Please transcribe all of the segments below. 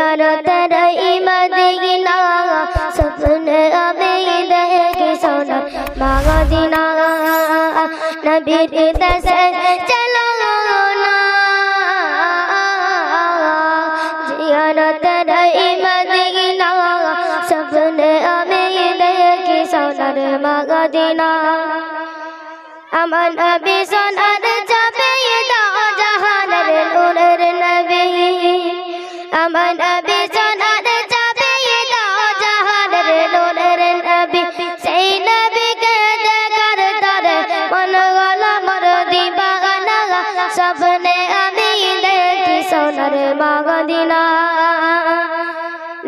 यारा तेरा ही मदीना सपने अभी देख सोना मांगा दीना नबी से चलो ना यारा तेरा ही मदीना सपने अभी देख सोना मांगा दीना अमन अभी सोना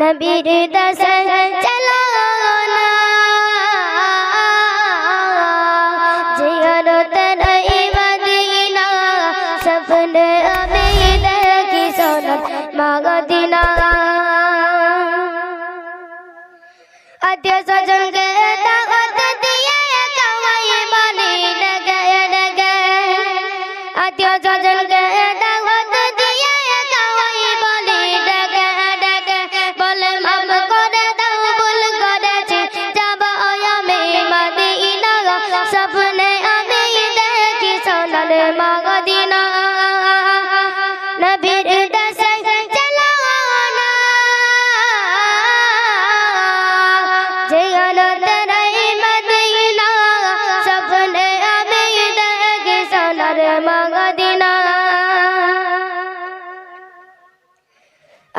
নবীর দশন চলো না জিয়ারত রহি মদিনা সপনে আমি দেখি সোনার মদিনা আত্মীয় স্বজনকে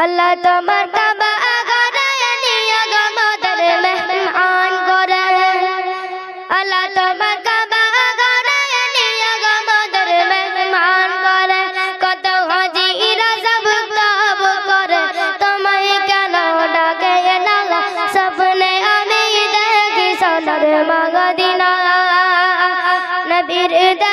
আল্লাহ তোমার কাবা আগারে নিয়া কত হাজিরা সব করে, তোমায় কেন ডাকে না স্বপ্নে আমি দেখি সোনার মগদিনা নবীর দশে